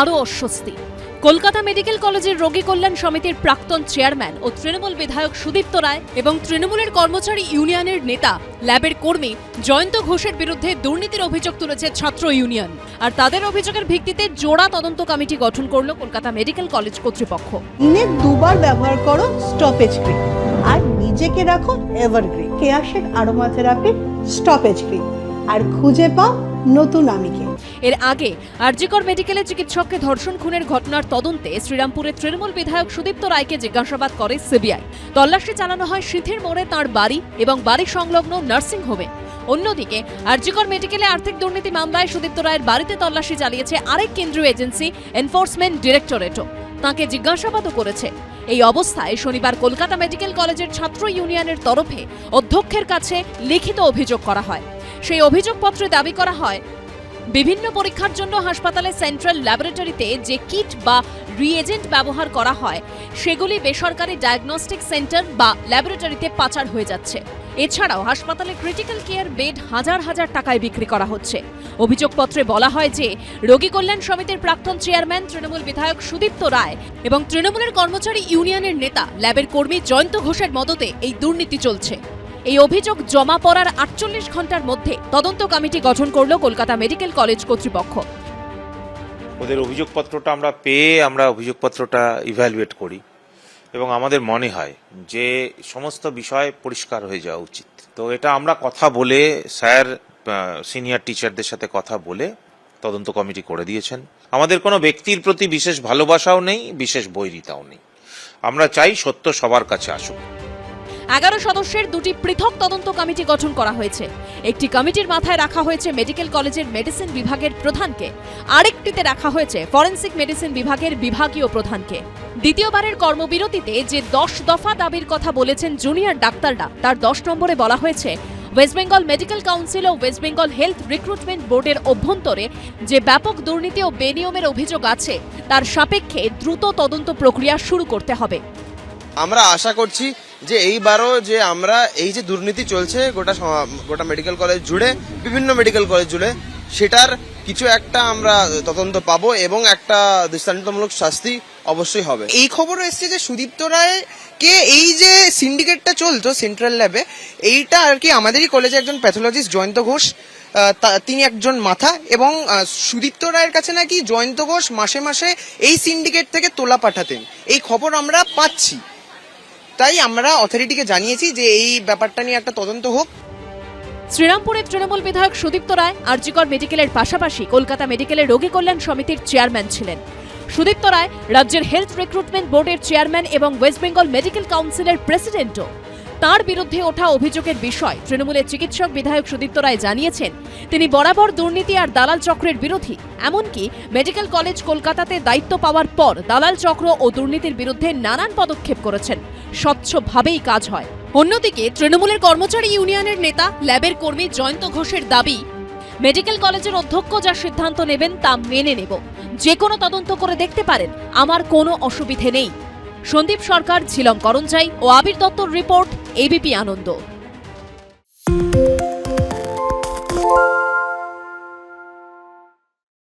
আরও অস্বস্তি। কলকাতা মেডিকেল কলেজের রোগী কল্যাণ সমিতির প্রাক্তন চেয়ারম্যান ও তৃণমূল বিধায়ক সুদীপ্ত রায় এবং তৃণমূলের কর্মচারী ইউনিয়নের নেতা, ল্যাবের কর্মী জয়ন্ত ঘোষের বিরুদ্ধে দুর্নীতির অভিযোগ তুলেছে ছাত্র ইউনিয়ন। আর তাদের অভিযোগের ভিত্তিতে জোড়া তদন্ত কমিটি গঠন করল কলকাতা মেডিকেল কলেজ কর্তৃপক্ষ। দিনে দুবার ব্যবহার করো স্টপেজ ক্রিম আর নিজেকে রাখো এভারগ্রিন কেয়াশের আরোমা থেরাপি স্টপেজ ক্রিম আর খুঁজে পাও নতুন আমিকে। এর আগে আরজিকর মেডিকেলে চিকিৎসককে ধর্ষণ খুনের ঘটনার তদন্তে শ্রীরামপুরের তৃণমূল বিধায়ক সুদীপ্ত রায়কে জিজ্ঞাসাবাদ করে সিবিআই। তল্লাশি চালানো হয় সিথির মোড়ে তাঁর বাড়ি এবং বাড়ি সংলগ্ন নার্সিং হোমে। অন্যদিকে আরজিকর মেডিকেলে আর্থিক দুর্নীতি মামলায় সুদীপ্ত রায়ের বাড়িতে তল্লাশি চালিয়েছে আরেক কেন্দ্রীয় এজেন্সি এনফোর্সমেন্ট ডিরেক্টরেটও। তাকে জিজ্ঞাসাবাদও করেছে। এই অবস্থায় শনিবার কলকাতা মেডিকেল কলেজের ছাত্র ইউনিয়নের তরফে অধ্যক্ষের কাছে লিখিত অভিযোগ করা হয়। সেই অভিযোগপত্রে দাবি করা হয় বিভিন্ন পরীক্ষার জন্য হাসপাতালে সেন্ট্রাল ল্যাবরেটরিতে যে কিট বা রিএজেন্ট ব্যবহার করা হয়, সেগুলি বেসরকারি ডায়াগনস্টিক সেন্টার বা ল্যাবরেটরিতে পাচার হয়ে যাচ্ছে। এছাড়াও হাসপাতালে ক্রিটিক্যাল কেয়ার বেড হাজার হাজার টাকায় বিক্রি করা হচ্ছে। অভিযোগপত্রে বলা হয় যে, রোগী কল্যাণ সমিতির প্রাক্তন চেয়ারম্যান তৃণমূল বিধায়ক সুদীপ্ত রায় এবং তৃণমূলের কর্মচারী ইউনিয়নের নেতা, ল্যাবের কর্মী জয়ন্ত ঘোষের মদতে এই দুর্নীতি চলছে। এই অভিযোগ জমা পড়ার আটচল্লিশ ঘণ্টার মধ্যে তদন্ত কমিটি গঠন করল কলকাতা মেডিকেল কলেজ কর্তৃপক্ষ। ওদের অভিযোগপত্রটা আমরা পেয়ে আমরা অভিযোগপত্রটা ইভ্যালুয়েট করি এবং আমাদের মনে হয় যে সমস্ত বিষয় পরিষ্কার হয়ে যাওয়া উচিত। তো এটা আমরা কথা বলে স্যার সিনিয়র টিচারদের সাথে কথা বলে তদন্ত কমিটি করে দিয়েছেন। আমাদের কোনো ব্যক্তির প্রতি বিশেষ ভালোবাসাও নেই, বিশেষ বৈরিতাও নেই। আমরা চাই সত্য সবার কাছে আসুক। এগারো সদস্যের দুটি পৃথক তদন্ত কমিটি গঠন করা হয়েছে। একটি কমিটির মাথায় রাখা হয়েছে মেডিকেল কলেজের মেডিসিন বিভাগের প্রধানকে। আরেকটিতে রাখা হয়েছে ফরেন্সিক মেডিসিন বিভাগের বিভাগীয় প্রধানকে। দ্বিতীয়বারের কর্মবিরতিতে যে দশ দফা দাবির কথা বলেছেন জুনিয়র ডাক্তাররা, তার দশ নম্বরে বলা হয়েছে, ওয়েস্ট বেঙ্গল মেডিকেল কাউন্সিল ও ওয়েস্ট বেঙ্গল হেলথ রিক্রুটমেন্ট বোর্ডের অভ্যন্তরে যে ব্যাপক দুর্নীতি ও বেনিয়মের অভিযোগ আছে, তার সাপেক্ষে দ্রুত তদন্ত প্রক্রিয়া শুরু করতে হবে। আমরা আশা করছি যে এইবারও যে আমরা এই যে দুর্নীতি চলছে, গোটা গোটা মেডিকেল কলেজ জুড়ে, বিভিন্ন মেডিকেল কলেজ জুড়ে, সেটার কিছু একটা আমরা তদন্ত পাবো এবং একটা দৃষ্টান্তমূলক শাস্তি অবশ্যই হবে। এই খবরও এসছে যে সুদীপ্ত রায় কে এই যে সিন্ডিকেটটা চলতো সেন্ট্রাল ল্যাবে এইটা আর কি আমাদেরই কলেজে একজন প্যাথোলজিস্ট জয়ন্ত ঘোষ তিনি একজন মাথা এবং সুদীপ্ত রায়ের কাছে নাকি জয়ন্ত ঘোষ মাসে মাসে এই সিন্ডিকেট থেকে তোলা পাঠাতেন। এই খবর আমরা পাচ্ছি। তাই আমরা অথরিটিকে জানিয়েছি যে এই ব্যাপারটা নিয়ে একটা তদন্ত হোক। শ্রীরামপুরের তৃণমূল বিধায়ক সুদীপ্ত রায়, আরজিকর মেডিকেলের পাশাপাশি কলকাতা মেডিকেলের রোগী কল্যাণ সমিতির চেয়ারম্যান ছিলেন। সুদীপ্ত রায় রাজ্যের হেলথ রিক্রুটমেন্ট বোর্ডের চেয়ারম্যান এবং ওয়েস্ট বেঙ্গল মেডিকেল কাউন্সিলের প্রেসিডেন্টও। তার বিরুদ্ধে ওঠা অভিযোগের বিষয় তৃণমূলের চিকিৎসক বিধায়ক সুদীপ্ত রায় জানিয়েছেন, তিনি বরাবর দুর্নীতি আর দালাল চক্রের বিরোধী, এমনকি মেডিকেল কলেজ কলকাতাতে দায়িত্ব পাওয়ার পর দালাল চক্র ও দুর্নীতির বিরুদ্ধে নানান পদক্ষেপ করেছেন। স্বচ্ছভাবেই কাজ হয়। অন্যদিকে তৃণমূলের কর্মচারী ইউনিয়নের নেতা, ল্যাবের কর্মী জয়ন্ত ঘোষের দাবি, মেডিকেল কলেজের অধ্যক্ষ যা সিদ্ধান্ত নেবেন তা মেনে নেব। যে কোনো তদন্ত করে দেখতে পারেন, আমার কোনো অসুবিধে নেই। সন্দীপ সরকার, ঝিলম করঞ্জাই ও আবির দত্তর রিপোর্ট, এবিপি আনন্দ।